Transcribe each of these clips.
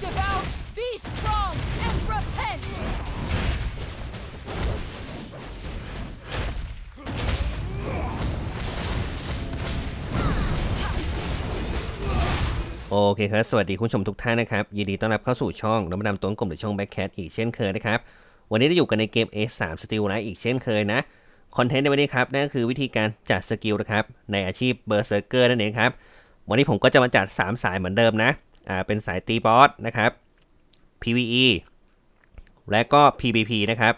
devout, be strong, and repent! โอเคครับ สวัสดีคุณผู้ชมทุกท่านนะครับ ยินดีต้อนรับเข้าสู่ช่องน้ำดำต้นกลมหรือช่อง Backcat อีกเช่นเคยนะครับ วันนี้เราอยู่กันในเกม S3 Steel นะอีกเช่นเคยนะ คอนเทนต์ในวันนี้ครับนั่นก็คือวิธีการจัดสกิลนะครับ ในอาชีพ Berserker นั่นเองครับ วันนี้ผมก็จะมาจัด 3 สายเหมือนเดิมนะ อ่าเป็นสายตีบอสนะครับ PVE และก็ PVP นะครับ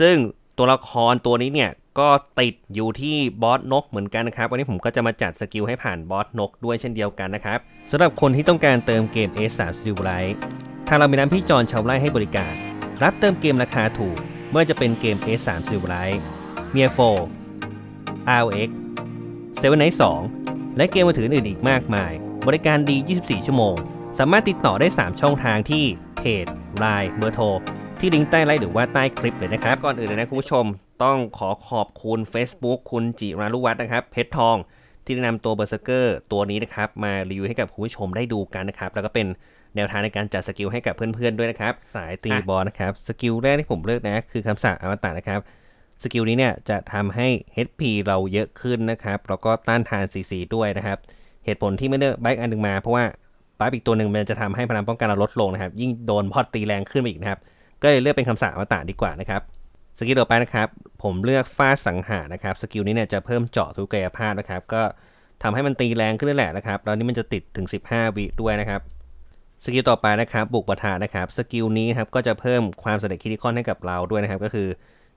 ซึ่งตัวละครตัวนี้เนี่ยก็ติดอยู่ที่บอสนกเหมือนกันนะครับ วันนี้ผมก็จะมาจัดสกิลให้ผ่านบอสนกด้วยเช่นเดียวกันนะครับสำหรับคนที่ต้องการเติมเกม A3 Steel Light ทางเรามีน้ำพี่จอนชาวไร่ให้บริการ รับเติมเกมราคาถูก เมื่อจะเป็นเกม A3 Steel Light m i a 4 RX 7 Night 2และเกมมือถืออื่นอีกมากมาย บริการดี 24 ชั่วโมง สามารถติดต่อได้ 3 ช่องทางที่เพจ Line เบอร์โทรที่ลิงก์ใต้ไลฟ์หรือว่าใต้คลิปเลยนะครับ ก่อนอื่นเลยนะคุณผู้ชม ต้องขอขอบคุณ Facebook คุณจิราลุวัฒน์นะครับ เพชรทอง ที่แนะนำตัวเบอร์เซอร์เกอร์ตัวนี้นะครับ มารีวิวให้กับคุณผู้ชมได้ดูกันนะครับ แล้วก็เป็นแนวทางในการจัดสกิลให้กับเพื่อนๆด้วยนะครับ สายตีบอลนะครับ สกิลแรกที่ผมเลือกนะคือคำสั่งอมตะนะครับ สกิลนี้เนี่ยจะทำให้ HP เราเยอะขึ้นนะครับ แล้วก็ต้านทาน CC ด้วยนะครับ เหตุผลที่ไม่เลือกไบค์อันหนึ่งมาเพราะว่า บัฟอีกตัวหนึ่งมันจะทำให้พลังป้องกันเราลดลงนะครับ ยิ่งโดนพอดตีแรงขึ้นไปอีกนะครับ ก็เลยเลือกเป็นคำสั่งอมตะดีกว่านะครับสกิลต่อไปนะครับ ผมเลือกฟาดสังหารนะครับ สกิลนี้เนี่ยจะเพิ่มเจาะทุกกายภาพนะครับ ก็ทำให้มันตีแรงขึ้นนั่แหละนะครับแล้วนี่มันจะติดถึง 15 วิด้วยนะครับ สกิลต่อไปนะครับ บุกปะทะนะครับ สกิลนี้ครับก็จะเพิ่มความเสด็จคิดิคอนให้กับเราด้วยนะครับ ก็คือ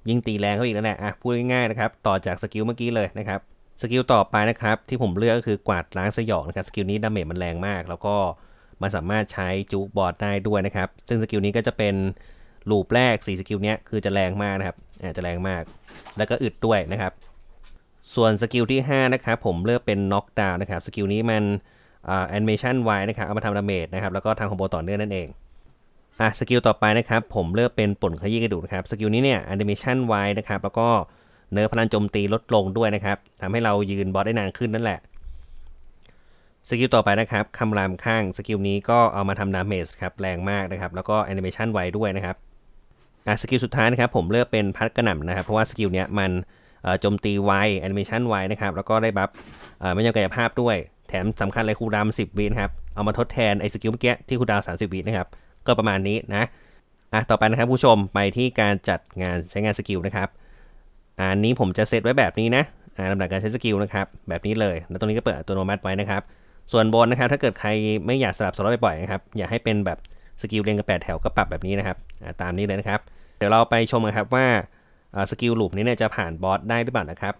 ยิ่งตีแรงเข้าอีกนั่นแหละอะพูดง่ายๆนะครับ ต่อจากสกิลเมื่อกี้เลยนะครับ สกิลต่อไปนะครับ ที่ผมเลือกก็คือกวาดล้างสยองนะครับ สกิลนี้ดาเมจมันแรงมาก แล้วก็มันสามารถใช้จูกบอร์ดได้ด้วยนะครับ ซึ่งสกิลนี้ก็จะเป็นลูปแรก4สกิลเนี้ยคือจะแรงมากนะครับอาจจะแรงมาก แล้วก็อึดด้วยนะครับ ส่วนสกิลที่ 5 นะครับ ผมเลือกเป็นน็อกดาวน์นะครับ สกิลนี้มันแอนิเมชันไวนะครับ เอามาทำดาเมจนะครับ แล้วก็ทำคอมโบต่อเนื่องนั่นเองอะสกิลต่อไปนะครับ ผมเลือกเป็นป่นขยี้กระดูกนะครับ สกิลนี้เนี่ยแอนิเมชันไวนะครับ แล้วก็ เนื้อพลังโจมตีลดลงด้วยนะครับทำให้เรายืนบอสได้นานขึ้นนั่นแหละสกิลต่อไปนะครับคำรามข้างสกิลนี้ก็เอามาทำดาเมจครับแรงมากนะครับ แล้วก็แอนิเมชันไวด้วยนะครับอะสกิลสุดท้ายนะครับ ผมเลือกเป็นพัดกระหน่ำนะครับ เพราะว่าสกิลเนี้ยมันโจมตีไวแอนิเมชันไวนะครับ แล้วก็ได้บัฟไม่ยังกายภาพด้วย แถมสำคัญเลยคูดาวน์10 วินะครับ เอามาทดแทนไอ้สกิลเมื่อกี้ที่คูดาวน์30 วินะครับ ก็ประมาณนี้นะอะต่อไปนะครับผู้ชมไปที่การจัดงานใช้งานสกิลนะครับ อันนี้ผมจะเซตไว้แบบนี้นะอันลำดับการใช้สกิลนะครับ แบบนี้เลย แล้วตรงนี้ก็เปิดอัตโนมัติไว้นะครับ ส่วนบนนะครับ ถ้าเกิดใครไม่อยากสลับสล็อตบ่อยๆนะครับ อยากให้เป็นแบบสกิลเรียงกับแปดแถวก็ปรับแบบนี้นะครับ ตามนี้เลยนะครับ เดี๋ยวเราไปชมกันครับว่าสกิลลูปนี้เนี่ยจะผ่านบอสได้หรือเปล่านะครับ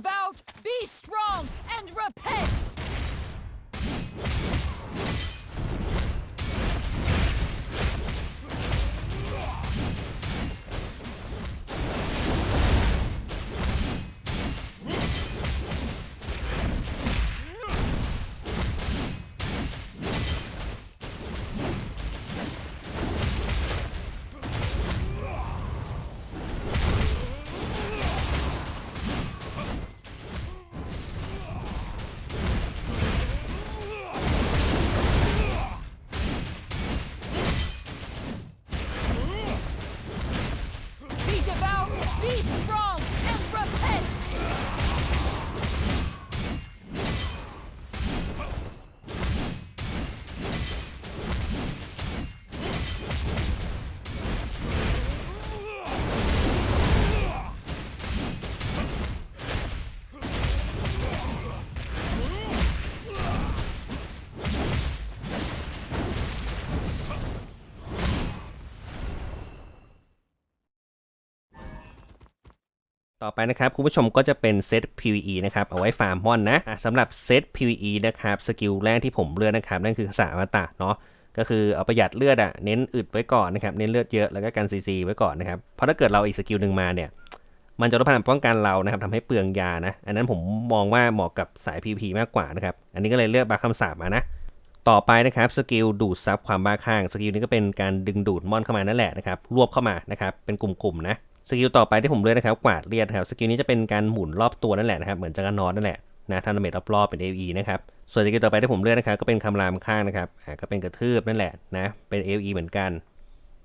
'Be ต่อไปนะครับคุณผู้ชมก็จะเป็นเซต PVE นะครับเอาไว้ฟาร์มมอนนะสำหรับเซต PVE นะครับสกิลแรกที่ผมเลือกนะครับนั่นคือสามตะเนาะก็คือเอาประหยัดเลือดอะเน้นอึดไว้ก่อนนะครับเน้นเลือดเยอะแล้วก็กันซีซีไว้ก่อนนะครับเพราะถ้าเกิดเราอีกสกิลหนึ่งมาเนี่ยมันจะลดพลังป้องกันเรานะครับทำให้เปลืองยานะ อันนั้นผมมองว่าเหมาะกับสาย PVP มากกว่านะครับอันนี้ก็เลยเลือกบาร์คำสาบมานะต่อไปนะครับสกิลดูดซับความบ้าคลั่งสกิลนี้ก็เป็นการดึงดูดมอนเข้ามานั่นแหละนะครับรวบเข้ามานะครับเป็นกลุ่มๆนะ สกิลต่อไปที่ผมเลือกนะครับกวาดเลียดครับสกิลนี้จะเป็นการหมุนรอบตัวนั่นแหละนะครับเหมือนจักรนอตนั่นแหละนะทำดาเมจรอบๆเป็น AE นะครับส่วนสกิลต่อไปที่ผมเลือกนะครับก็เป็นคำรามข้างนะครับอ่าก็เป็นกระทืบนั่นแหละนะเป็น AE เหมือนกัน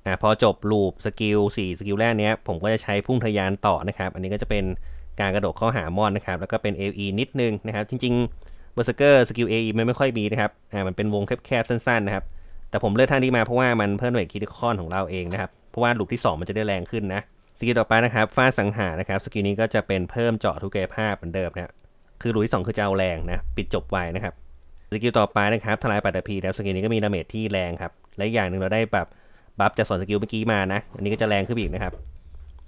อ่าพอจบลูปสกิล4สกิลแรกเนี้ยผมก็จะใช้พุ่งทะยานต่อนะครับ อันนี้ก็จะเป็นการกระโดดเข้าหามอนนะครับแล้วก็เป็น AE นิดนึงนะครับ จริงๆเบอร์เซอร์เกอร์สกิล AE มันไม่ค่อยมีนะครับอ่ามันเป็นวงแคบๆสั้นๆนะครับแต่ผมเลือกท่านี้มาเพราะว่ามันเพิ่มหน่วยคิดคอนของเราเองนะครับเพราะว่าลูกที่ 2 มันจะได้แรงขึ้นนะ กิลต่อไปนะครับฟาดสังหารนะครับสกิลนี้ก็จะเป็นเพิ่มเจาะทุกกายภาพเหมือนเดิมนะคือลูกที่2คือจะเอาแรงนะปิดจบไวนะครับสกิลต่อไปนะครับทลายปัตตภีแล้วสกิลนี้ก็มีดาเมจที่แรงครับและอย่างหนึ่งเราได้แบบบัฟจากสอนสกิลเมื่อกี้มานะอันนี้ก็จะแรงขึ้นอีกนะครับ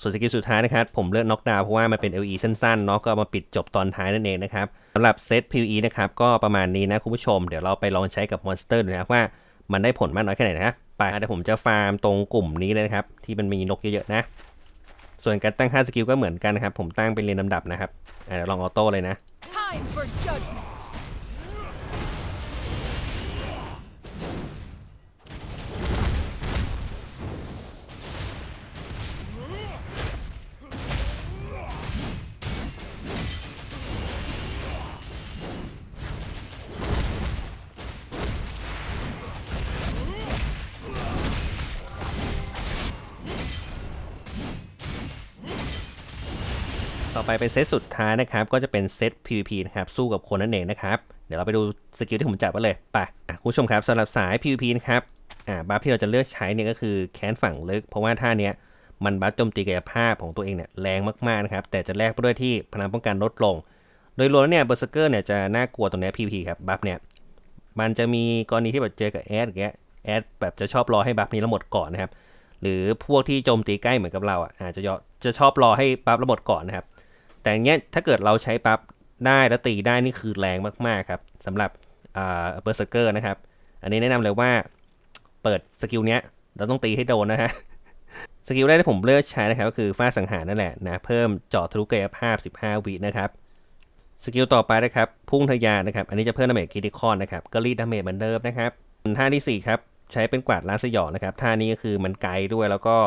ส่วนสกิลสุดท้ายนะครับผมเลือกน็อกดาวเพราะว่ามันเป็น LE สั้นๆเนาะก็เอามาปิดจบตอนท้ายนั่นเองนะครับสำหรับเซต PVE นะครับก็ประมาณนี้นะคุณผู้ชมเดี๋ยวเราไปลองใช้กับมอนสเตอร์ดูนะว่ามันได้ผลมากน้อยแค่ไหนนะไปเดี๋ยวผมจะฟาร์มตรงกลุ่มนี้เลยนะครับที่มันมีนกเยอะๆนะ ส่วนการตั้งค่าสกิลก็เหมือนกันนะครับ ผมตั้งเป็นเรียงลำดับนะครับอะเดี๋ยวลองออโต้เลยนะ ไปเป็นเซตสุดท้ายนะครับ ก็จะเป็นเซต PVP นะครับสู้กับคนนั่นเองนะครับเดี๋ยวเราไปดูสกิลที่ผมจับไว้เลยไปคุณผู้ชมครับสำหรับสาย PVP นะครับอ่าบัฟที่เราจะเลือกใช้เนี่ยก็คือแค้นฝั่งลึก เพราะว่าท่าเนี้ยมันบัฟโจมตีกายภาพของตัวเองเนี่ยแรงมากๆนะครับแต่จะแลกไปด้วยที่พลังป้องกันลดลง โดยรวมแล้วเนี่ยเบอร์เซอร์เกอร์เนี่ยจะน่ากลัวตรงนี้ PVP ครับบัฟเนี่ยมันจะมีกรณีที่แบบเจอกับแอดอย่างเงี้ยแอดแบบจะชอบรอให้บัฟนี้ล้วหมดก่อนนะครับหรือพวกที่โจมตีใกล้เหมือนกับเราอะอาจจะจะชอบรอให้บัฟแล้วหมดก่อนนะครับ แต่เงี้ยถ้าเกิดเราใช้ปั๊บได้แล้วตีได้นี่คือแรงมากๆครับสำหรับอ่าเบอร์เซอร์เกอร์นะครับ อันนี้แนะนำเลยว่าเปิดสกิลเนี้ยเราต้องตีให้โดนนะฮะสกิลแรกที่ผมเลือกใช้นะครับก็คือฟาสังหารนั่นแหละนะเพิ่มเจาะทะลุกายภาพ 15 วินะครับสกิลต่อไปนะครับพุ่งทะยานนะครับอันนี้จะเพิ่มดาเมจคิดิคอนนะครับก็รีดดาเมจเหมือนเดิมนะครับท่าที่สี่ครับใช้เป็นกวาดล้างสยองนะครับท่านี้ก็คือมันไกลด้วยแล้วก็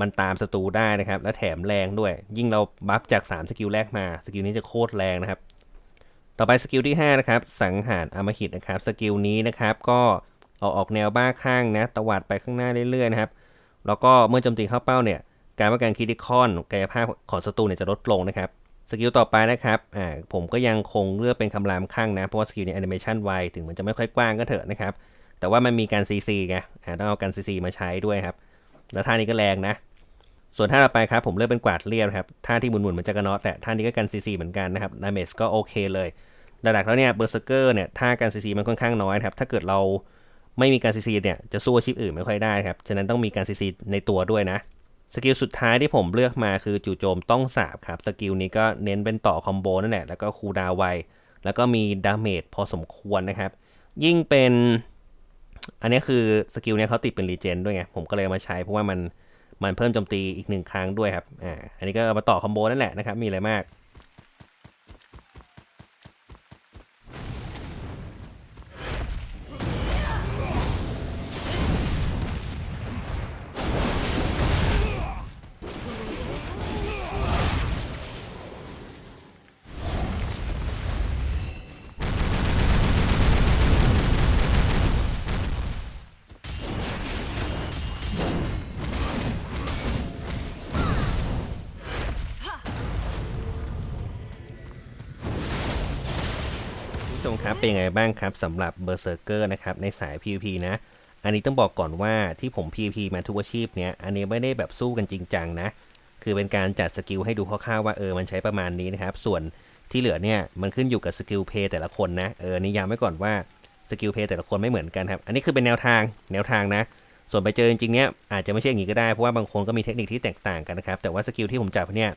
มันตามศัตรูได้นะครับ และแถมแรงด้วย ยิ่งเราบัฟจาก 3 สกิลแรกมา สกิลนี้จะโคตรแรงนะครับ ต่อไปสกิลที่ 5 นะครับ สังหารอมหิตนะครับ สกิลนี้นะครับ ก็เอาออกแนวบ้าข้างนะ ตวัดไปข้างหน้าเรื่อยๆนะครับ แล้วก็เมื่อโจมตีเข้าเป้าเนี่ย การป้องกันคิดิคอนกายภาพของศัตรูเนี่ยจะลดลงนะครับ สกิลต่อไปนะครับ อ่า ผมก็ยังคงเลือกเป็นคำรามข้างนะ เพราะว่าสกิลนี้แอนิเมชันไวถึงมันจะไม่ค่อยกว้างก็เถอะนะครับ แต่ว่ามันมีการ CC ไง อ่า ต้องเอาการ CC มาใช้ด้วยครับ แล้วท่านี้ก็แรงนะ ส่วนท่าต่อไปครับผมเลือกเป็นกวาดเรียบครับท่าที่หมุนๆเหมือนจักรนอตแต่ท่านี้ก็กันซีซีเหมือนกันนะครับดาเมจก็โอเคเลยหลักๆแล้วเนี่ยเบอร์เซอร์เกอร์เนี่ยท่ากันซีซีมันค่อนข้างน้อยครับถ้าเกิดเราไม่มีการซีซีเนี่ยจะสู้อาชีพอื่นไม่ค่อยได้ครับฉะนั้นต้องมีการซีซีในตัวด้วยนะสกิลสุดท้ายที่ผมเลือกมาคือจู่โจมต้องสาบครับสกิลนี้ก็เน้นเป็นต่อคอมโบนั่นแหละแล้วก็คูดาวไวแล้วก็มีดาเมจพอสมควรนะครับ ยิ่งเป็น อันนี้คือสกิลเนี้ยเขาติดเป็นรีเจนด้วยไง ผมก็เลยมาใช้เพราะว่ามัน มันเพิ่มโจมตีอีกหนึ่งครั้งด้วยครับอ่าอันนี้ก็มาต่อคอมโบนั่นแหละนะครับมีอะไรมาก ชมครับเป็นไงบ้างครับสำหรับเบอร์เซอร์เกอร์นะครับในสาย PVP นะ อันนี้ต้องบอกก่อนว่าที่ผม PVP มาทุกอาชีพเนี้ยอันนี้ไม่ได้แบบสู้กันจริงจังนะ คือเป็นการจัดสกิลให้ดูคร่าวๆว่าเออมันใช้ประมาณนี้นะครับ ส่วนที่เหลือเนี่ยมันขึ้นอยู่กับสกิลเพย์แต่ละคนนะเออนิยามไว้ก่อนว่าสกิลเพย์แต่ละคนไม่เหมือนกันครับ อันนี้คือเป็นแนวทางแนวทางนะ ส่วนไปเจอจริงๆเนี้ยอาจจะไม่ใช่อย่างนี้ก็ได้เพราะว่าบางคนก็มีเทคนิคที่แตกต่างกันนะครับแต่ว่าสกิลที่ผมจับเนี่ย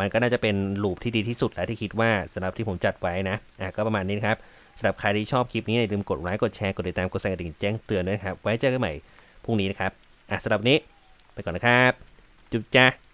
มันก็น่าจะเป็นลูปที่ดีที่สุดแล้วที่คิดว่าสำหรับที่ผมจัดไว้นะอะก็ประมาณนี้นครับสำหรับใครที่ชอบคลิปนี้อย่าลืมกดไลค์กดแชร์กดติดตามกดสั่นกระดิ่งแจ้งเตือนด้วยนะครับไว้เจอกันใหม่พรุ่งนี้นะครับอะสำหรับนนี้ไปก่อนนะครับจุ๊บจ้า